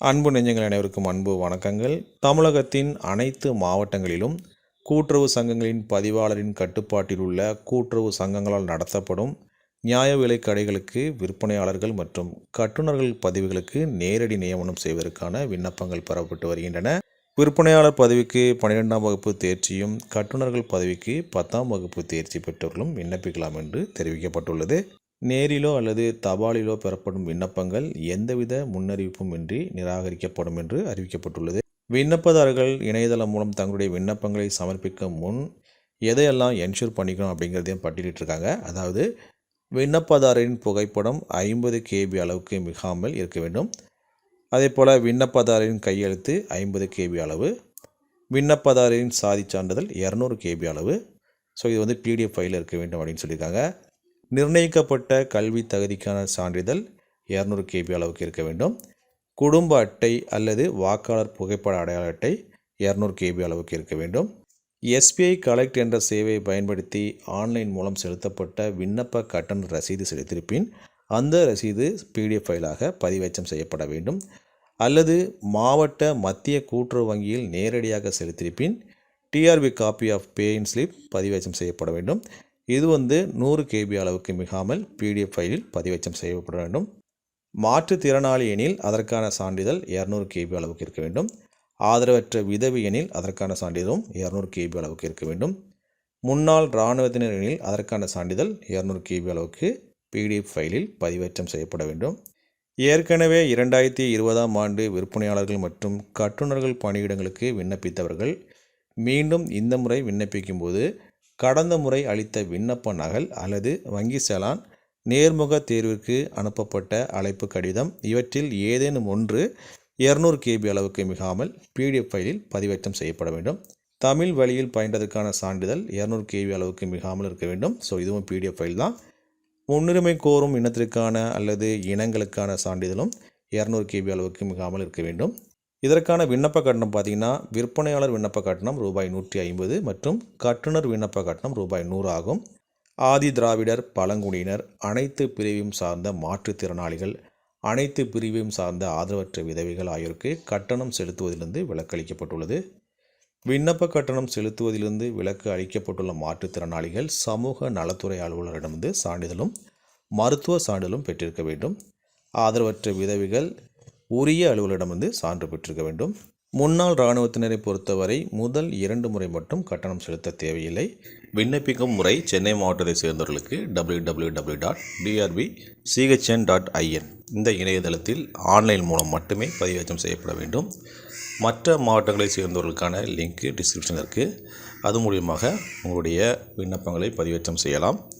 அன்பு நெஞ்சங்கள் அனைவருக்கும் அன்பு வணக்கங்கள். தமிழகத்தின் அனைத்து மாவட்டங்களிலும் கூட்டுறவு சங்கங்களின் பதிவாளரின் கட்டுப்பாட்டில் உள்ள கூட்டுறவு சங்கங்களால் நடத்தப்படும் நியாய விலை கடைகளுக்கு விற்பனையாளர்கள் மற்றும் கட்டுநர்கள் பதவிகளுக்கு நேரடி நியமனம் செய்வதற்கான விண்ணப்பங்கள் பெறப்பட்டு வருகின்றன. விற்பனையாளர் பதவிக்கு பன்னிரெண்டாம் வகுப்பு தேர்ச்சியும் கட்டுநர்கள் பதவிக்கு பத்தாம் வகுப்பு தேர்ச்சி பெற்றவர்களும் விண்ணப்பிக்கலாம் என்று தெரிவிக்கப்பட்டுள்ளது. நேரிலோ அல்லது தபாலிலோ பெறப்படும் விண்ணப்பங்கள் எந்தவித முன்னறிவிப்பும் இன்றி நிராகரிக்கப்படும் என்று அறிவிக்கப்பட்டுள்ளது. விண்ணப்பதாரர்கள் இணையதளம் மூலம் தங்களுடைய விண்ணப்பங்களை சமர்ப்பிக்க முன் எதையெல்லாம் என்ஷூர் பண்ணிக்கணும் அப்படிங்கிறதையும் பட்டியலிட்டிருக்காங்க. அதாவது விண்ணப்பதாரரின் புகைப்படம் ஐம்பது கேபி அளவுக்கு மிகாமல் இருக்க வேண்டும். அதே போல் விண்ணப்பதாரரின் கையெழுத்து ஐம்பது கேபி அளவு விண்ணப்பதாரரின் சாதிச் சான்றிதழ் இரநூறு கேபி அளவு. ஸோ இது வந்து பிடிஎஃப் ஃபைலில் இருக்க வேண்டும் அப்படின்னு சொல்லியிருக்காங்க. நிர்ணயிக்கப்பட்ட கல்வி தகுதிக்கான சான்றிதழ் இரநூறு கேபி அளவுக்கு இருக்க வேண்டும். குடும்ப அட்டை அல்லது வாக்காளர் புகைப்பட அடையாள அட்டை இரநூறு கேபி அளவுக்கு இருக்க வேண்டும். எஸ்பிஐ கலெக்ட் என்ற சேவையை பயன்படுத்தி ஆன்லைன் மூலம் செலுத்தப்பட்ட விண்ணப்ப கட்டண ரசீது செலுத்திருப்பின் அந்த ரசீது பிடிஎஃப் ஃபைலாக பதிவேற்றம் செய்யப்பட வேண்டும். அல்லது மாவட்ட மத்திய கூட்டுறவு வங்கியில் நேரடியாக செலுத்தியிருப்பின் டிஆர்பி காப்பி ஆஃப் பேயின் ஸ்லிப் பதிவேற்றம் செய்யப்பட வேண்டும். இது வந்து நூறு கேபி அளவுக்கு மிகாமல் பிடிஎஃப் ஃபைலில் பதிவேச்சம் செய்யப்பட வேண்டும். மாற்றுத்திறனாளி எனில் அதற்கான சான்றிதழ் இரநூறு கேபி அளவுக்கு இருக்க வேண்டும். ஆதரவற்ற விதவி எனில் அதற்கான சான்றிதழும் இரநூறு கேபி அளவுக்கு இருக்க வேண்டும். முன்னாள் இராணுவத்தினர் எனில் அதற்கான சான்றிதழ் இரநூறு கேபி அளவுக்கு பிடிஎஃப் ஃபைலில் பதிவேற்றம் செய்யப்பட வேண்டும். ஏற்கனவே இரண்டாயிரத்தி இருபதாம் ஆண்டு விற்பனையாளர்கள் மற்றும் கட்டுநர்கள் பணியிடங்களுக்கு விண்ணப்பித்தவர்கள் மீண்டும் இந்த முறை விண்ணப்பிக்கும்போது கடந்த முறை அளித்த விண்ணப்ப நகல் அல்லது வங்கி செலான் நேர்முக தேர்விற்கு அனுப்பப்பட்ட அழைப்பு கடிதம் இவற்றில் ஏதேனும் ஒன்று இரநூறு கேபி அளவுக்கு மிகாமல் பிடிஎஃப் ஃபைலில் பதிவேற்றம் செய்யப்பட வேண்டும். தமிழ் வழியில் பயின்றதற்கான சான்றிதழ் இரநூறு கேபி அளவுக்கு மிகாமல் இருக்க வேண்டும். ஸோ இதுவும் பிடிஎஃப் ஃபைல் தான். முன்னுரிமை கோரும் இனத்திற்கான அல்லது இனங்களுக்கான சான்றிதழும் இரநூறு கேபி அளவுக்கு மிகாமல் இருக்க வேண்டும். இதற்கான விண்ணப்ப கட்டணம் பார்த்தீங்கன்னா விற்பனையாளர் விண்ணப்ப கட்டணம் ரூபாய் நூற்றி ஐம்பது மற்றும் கட்டுனர் விண்ணப்ப கட்டணம் ரூபாய் நூறு ஆகும். ஆதி திராவிடர் பழங்குடியினர் அனைத்து பிரிவையும் சார்ந்த மாற்றுத்திறனாளிகள் அனைத்து பிரிவையும் சார்ந்த ஆதரவற்ற விதவைகள் ஆகியோருக்கு கட்டணம் செலுத்துவதிலிருந்து விலக்களிக்கப்பட்டுள்ளது. விண்ணப்ப கட்டணம் செலுத்துவதிலிருந்து விலக்கு அளிக்கப்பட்டுள்ள மாற்றுத்திறனாளிகள் சமூக நலத்துறை அலுவலரிடமிருந்து சான்றிதழும் மருத்துவ சான்றிதழும் பெற்றிருக்க வேண்டும். ஆதரவற்ற விதவிகள் உரிய அலுவலரிடமிருந்து சான்று பெற்றிருக்க வேண்டும். முன்னாள் இராணுவத்தினரை பொறுத்தவரை முதல் இரண்டு முறை மட்டும் கட்டணம் செலுத்த தேவையில்லை. விண்ணப்பிக்கும் முறை சென்னை மாவட்டத்தை சேர்ந்தவர்களுக்கு W W W dot TRB CHN dot IN இந்த இணையதளத்தில் ஆன்லைன் மூலம் மட்டுமே பதிவேற்றம் செய்யப்பட வேண்டும். மற்ற மாவட்டங்களை சேர்ந்தவர்களுக்கான லிங்க்கு டிஸ்கிரிப்ஷன் இருக்குது அது மூலியமாக உங்களுடைய விண்ணப்பங்களை பதிவேற்றம் செய்யலாம்.